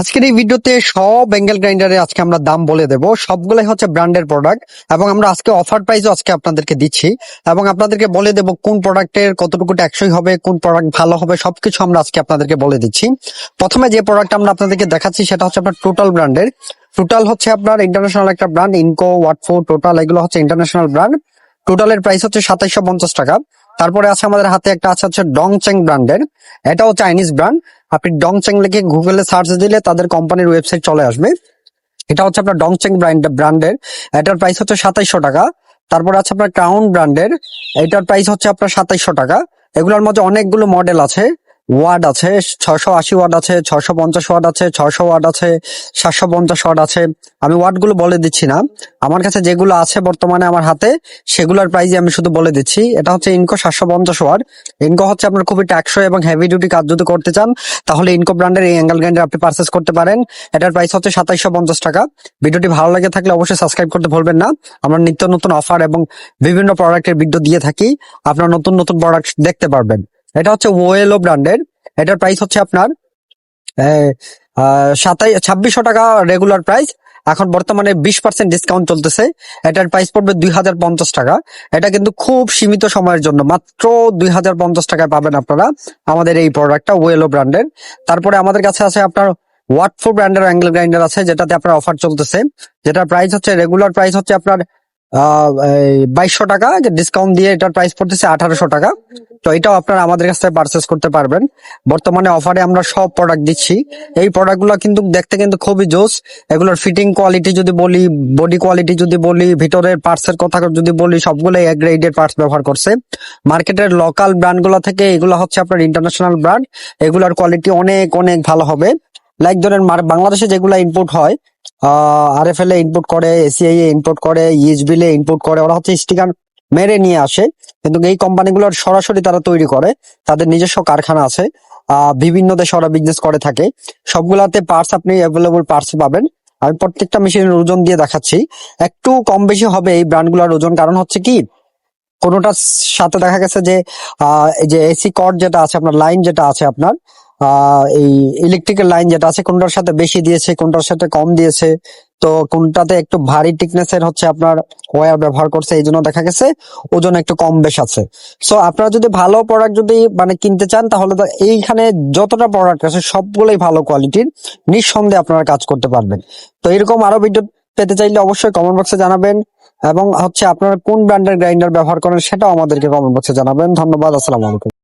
আজকের এই ভিডিওতে সব বেঙ্গল গ্রাইন্ডারে আজকে আমরা দাম বলে দেব। সবগুলাই হচ্ছে ব্র্যান্ডের প্রোডাক্ট এবং আমরা আজকে অফার প্রাইসও আজকে আপনাদেরকে দিচ্ছি এবং আপনাদেরকে বলে দেব কোন প্রোডাক্টের কতটুকু ট্যাক্সই হবে, কোন প্রোডাক্ট ভালো হবে, সবকিছু আমরা আজকে আপনাদেরকে বলে দিচ্ছি। প্রথমে যে প্রোডাক্ট আমরা আপনাদেরকে দেখাচ্ছি সেটা হচ্ছে আপনার টোটাল ব্র্যান্ডের টোটাল হচ্ছে আপনার ইন্টারন্যাশনাল একটা ব্র্যান্ড ইনকো ওয়াটফো টোটাল এগুলো হচ্ছে ইন্টারন্যাশনাল ব্র্যান্ড টোটালের প্রাইস হচ্ছে সাতাইশশো পঞ্চাশ টাকা। তারপরে আছে আমাদের হাতে একটা আছে হচ্ছে ডংচেং ব্র্যান্ডের এটাও চাইনিজ ব্র্যান্ড আপনি ডংচেং লিখে গুগলে সার্চ দিলে তাদের কোম্পানির ওয়েবসাইট চলে আসবে। এটা হচ্ছে আপনার ডংচেং ব্র্যান্ড ব্র্যান্ডের এটার প্রাইস হচ্ছে সাতাইশশো টাকা। তারপর আছে আপনার ক্রাউন ব্র্যান্ডের এটার প্রাইস হচ্ছে আপনার সাতাইশশো টাকা। এগুলোর মধ্যে অনেকগুলো মডেল আছে। ওয়ার্ড আছে ছশো আশি ওয়াট আছে ছশো পঞ্চাশ ওয়াট আছে ছশো ওয়াট আছে, সাতশো পঞ্চাশ ওয়াট আছে। আমি ওয়াটগুলো বলে দিচ্ছি না। আমার কাছে যেগুলো আছে বর্তমানে আমার হাতে, সেগুলোর প্রাইস আমি শুধু বলে দিচ্ছি। এটা হচ্ছে ইনকো সাতশো পঞ্চাশ ওয়াট ইনকো হচ্ছে আপনার খুবই ট্যাক্সো এবং হেভি ডিউটি কাজ। যদি করতে চান, তাহলে ইনকো ব্র্যান্ডের এই অ্যাঙ্গেল গ্রাইন্ডার আপনি পারচেস করতে পারেন। এটার প্রাইস হচ্ছে সাতাইশশো পঞ্চাশ টাকা। ভিডিওটি ভালো লাগে থাকলে অবশ্যই সাবস্ক্রাইব করতে ভুলবেন না। আমরা নিত্য নতুন অফার এবং বিভিন্ন প্রোডাক্টের ভিডিও দিয়ে থাকি। আপনার নতুন নতুন প্রোডাক্ট দেখতে পারবেন। এটা হচ্ছে ওয়েলো ব্র্যান্ডের এটার প্রাইস হচ্ছে আপনার সাতাই, ছাব্বিশশো টাকা রেগুলার প্রাইস এখন বর্তমানে বিশ পার্সেন্ট ডিসকাউন্ট চলতেছে। এটার প্রাইস পড়বে দুই হাজার পঞ্চাশ টাকা। এটা কিন্তু খুব সীমিত সময়ের জন্য। মাত্র দুই হাজার পঞ্চাশ টাকায় পাবেন আপনারা আমাদের এই প্রোডাক্টটা ওয়েলো ব্র্যান্ডের তারপরে আমাদের কাছে আছে আপনার ওয়াটফোর ব্র্যান্ডের অ্যাঙ্গেল গ্রাইন্ডার আছে, যেটাতে আপনার অফার চলতেছে। যেটার প্রাইস হচ্ছে রেগুলার প্রাইস হচ্ছে আপনার বাইশশো টাকা ডিসকাউন্ট দিয়ে এটার প্রাইস পড়তেছে আঠারোশো টাকা। তো এটাও আপনারা আমাদের কাছ থেকে পারচেস করতে পারবেন। বর্তমানে অফারে আমরা সব প্রোডাক্ট দিচ্ছি। এই প্রোডাক্টগুলো কিন্তু দেখতে কিন্তু খুবই জোস। এগুলোর ফিটিং কোয়ালিটি যদি বলি বডি কোয়ালিটি যদি বলি, ভিতরের পার্টস এর কথা যদি বলি, সবগুলোই এক গ্রেডের পার্টস ব্যবহার করছে। মার্কেটের লোকাল ব্র্যান্ডগুলো থেকে এগুলো হচ্ছে আপনার ইন্টারন্যাশনাল ব্র্যান্ড এগুলোর কোয়ালিটি অনেক অনেক ভালো হবে। লাইক ধরেন বাংলাদেশে যেগুলো ইনপুট হয় আর এফ এল এ ইনপুট করে এসিআই এ ইনপুট করে ইএসবিল এ ইনপুট করে, ওরা হচ্ছে স্টিকার মেরে নিয়ে আসে। কিন্তু এই কোম্পানিগুলোর সরাসরি তারা তৈরি করে, তাদের নিজস্ব কারখানা আছে বিভিন্ন দেশে ওরা বিজনেস করে থাকে। সবগুলাতে পার্টস আপনি অ্যাভেলেবল পার্টস পাবেন। আমি প্রত্যেকটা মেশিনের ওজন দিয়ে দেখাচ্ছি। একটু কম বেশি হবে এই ব্র্যান্ডগুলোর ওজন, কারণ হচ্ছে কি, কোনোটার সাথে দেখা গেছে যে যে এসি কর্ড যেটা আছে, আপনার লাইন যেটা আছে আপনার এই ইলেকট্রিক্যাল লাইন যেটা আছে, কোনটার সাথে বেশি দিয়েছে, কোনটার সাথে কম দিয়েছে, তো কোনটাতে একটু ভারী টিকনেস এর হচ্ছে আপনার ওয়্যার ব্যবহার করছে, এই জন্য দেখা গেছে ওজন একটু কম বেশ আছে। সো আপনারা যদি ভালো প্রোডাক্ট যদি মানে কিনতে চান, তাহলে এইখানে যতটা প্রোডাক্ট আছে, সবগুলোই ভালো কোয়ালিটির নিঃসন্দেহে আপনারা কাজ করতে পারবেন। তো এরকম আরও ভিডিও পেতে চাইলে অবশ্যই কমেন্ট বক্সে জানাবেন, এবং হচ্ছে আপনারা কোন ব্র্যান্ডের গ্রাইন্ডার ব্যবহার করেন, সেটাও আমাদেরকে কমেন্ট বক্সে জানাবেন। ধন্যবাদ, আসসালামু আলাইকুম।